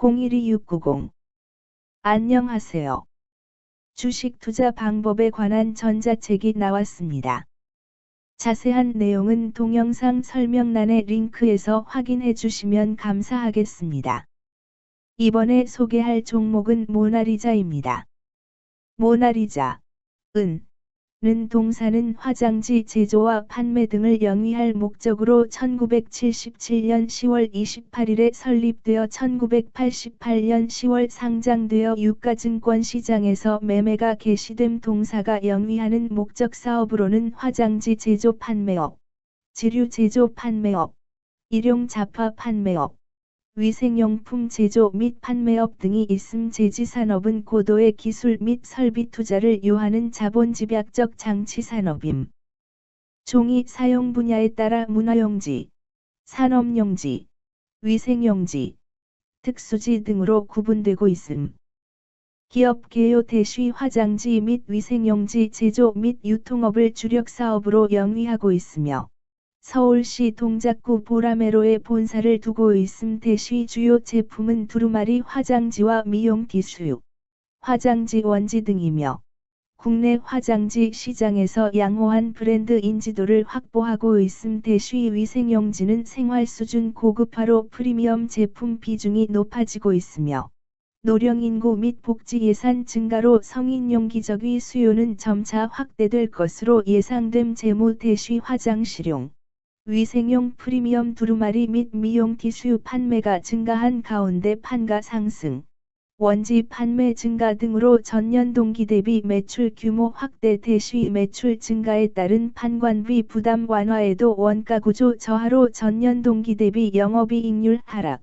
012690 안녕하세요. 주식 투자 방법에 관한 전자책이 나왔습니다. 자세한 내용은 동영상 설명란의 링크에서 확인해 주시면 감사하겠습니다. 이번에 소개할 종목은 모나리자입니다. 모나리자, 은, 는 동사는 화장지 제조와 판매 등을 영위할 목적으로 1977년 10월 28일에 설립되어 1988년 10월 상장되어 유가증권 시장에서 매매가 개시됨 동사가 영위하는 목적 사업으로는 화장지 제조 판매업, 지류 제조 판매업, 일용 잡화 판매업, 위생용품 제조 및 판매업 등이 있음 제지산업은 고도의 기술 및 설비 투자를 요하는 자본집약적 장치산업임. 종이 사용 분야에 따라 문화용지, 산업용지, 위생용지, 특수지 등으로 구분되고 있음. 기업 개요 대쉬 화장지 및 위생용지 제조 및 유통업을 주력 사업으로 영위하고 있으며 서울시 동작구 보라매로에 본사를 두고 있음 대쉬 주요 제품은 두루마리 화장지와 미용 티슈, 화장지 원지 등이며 국내 화장지 시장에서 양호한 브랜드 인지도를 확보하고 있음 대쉬 위생용지는 생활 수준 고급화로 프리미엄 제품 비중이 높아지고 있으며 노령 인구 및 복지 예산 증가로 성인용 기저귀 수요는 점차 확대될 것으로 예상됨. 재무 대쉬 화장 실용 위생용 프리미엄 두루마리 및 미용 티슈 판매가 증가한 가운데 판가 상승, 원지 판매 증가 등으로 전년 동기 대비 매출 규모 확대 대쉬 매출 증가에 따른 판관비 부담 완화에도 원가 구조 저하로 전년 동기 대비 영업이익률 하락,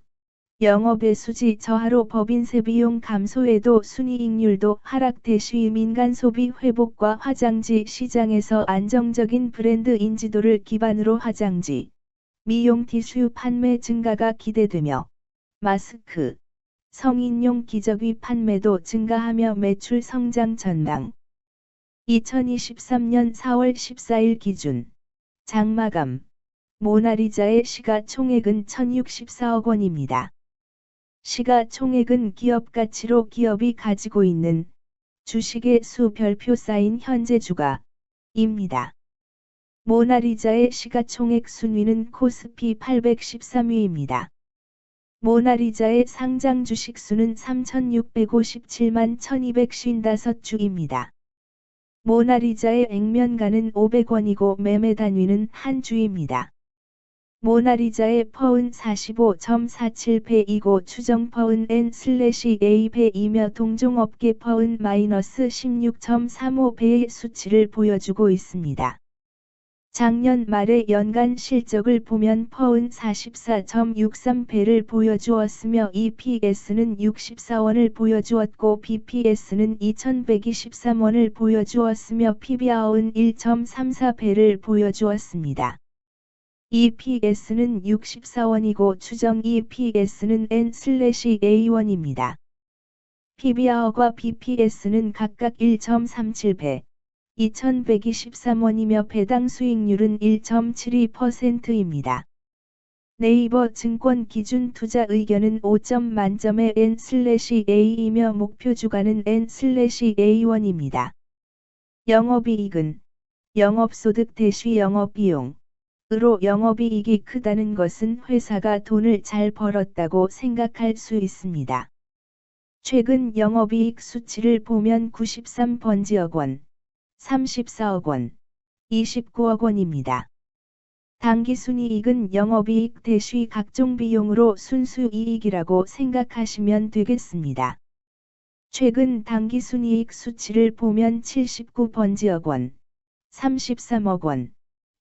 영업의 수지 저하로 법인세 비용 감소에도 순이익률도 하락 대쉬 민간 소비 회복과 화장지 시장에서 안정적인 브랜드 인지도를 기반으로 화장지, 미용 티슈 판매 증가가 기대되며 마스크, 성인용 기저귀 판매도 증가하며 매출 성장 전망 2023년 4월 14일 기준 장마감 모나리자의 시가총액은 1064억 원입니다. 시가총액은 기업 가치로 기업이 가지고 있는 주식의 수 별표 쌓인 현재 주가입니다. 모나리자의 시가총액 순위는 코스피 813위입니다. 모나리자의 상장 주식 수는 3,657만 1,255주입니다. 모나리자의 액면가는 500원이고 매매 단위는 한 주입니다. 모나리자의 퍼은 45.47배이고 추정 퍼은 N/A배이며 동종업계 퍼은 마이너스 16.35배의 수치를 보여주고 있습니다. 작년 말의 연간 실적을 보면 퍼은 44.63배를 보여주었으며 EPS는 64원을 보여주었고 BPS는 2123원을 보여주었으며 PBR은 1.34배를 보여주었습니다. EPS는 64원이고 추정 EPS는 N/A1입니다. PBR과 BPS는 각각 1.37배, 2123원이며 배당 수익률은 1.72%입니다. 네이버 증권 기준 투자 의견은 5점 만점의 N/A이며 목표 주가는 N/A1입니다. 영업이익은 영업소득 대시 영업비용 으로 영업이익이 크다는 것은 회사가 돈을 잘 벌었다고 생각할 수 있습니다. 최근 영업이익 수치를 보면 93번지억 원, 34억 원, 29억 원입니다. 당기순이익은 영업이익 대시 각종 비용으로 순수이익이라고 생각하시면 되겠습니다. 최근 당기순이익 수치를 보면 79번지억 원, 33억 원,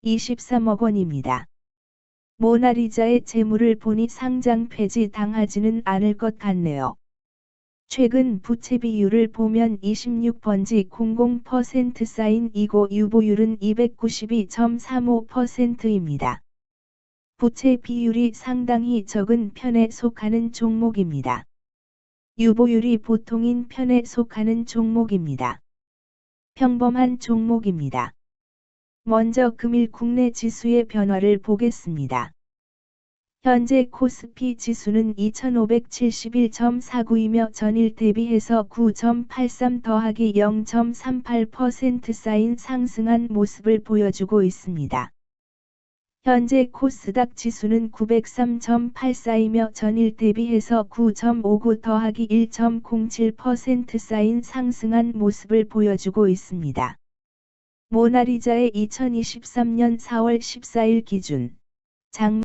23억 원입니다. 모나리자의 재물을 보니 상장 폐지 당하지는 않을 것 같네요. 최근 부채 비율을 보면 26번지 00% 쌓인 이고 유보율은 292.35%입니다. 부채 비율이 상당히 적은 편에 속하는 종목입니다. 유보율이 보통인 편에 속하는 종목입니다. 평범한 종목입니다. 먼저 금일 국내 지수의 변화를 보겠습니다. 현재 코스피 지수는 2571.49이며 전일 대비해서 9.83 더하기 0.38% 쌓인 상승한 모습을 보여주고 있습니다. 현재 코스닥 지수는 903.84이며 전일 대비해서 9.59 더하기 1.07% 쌓인 상승한 모습을 보여주고 있습니다. 모나리자의 2023년 4월 14일 기준. 장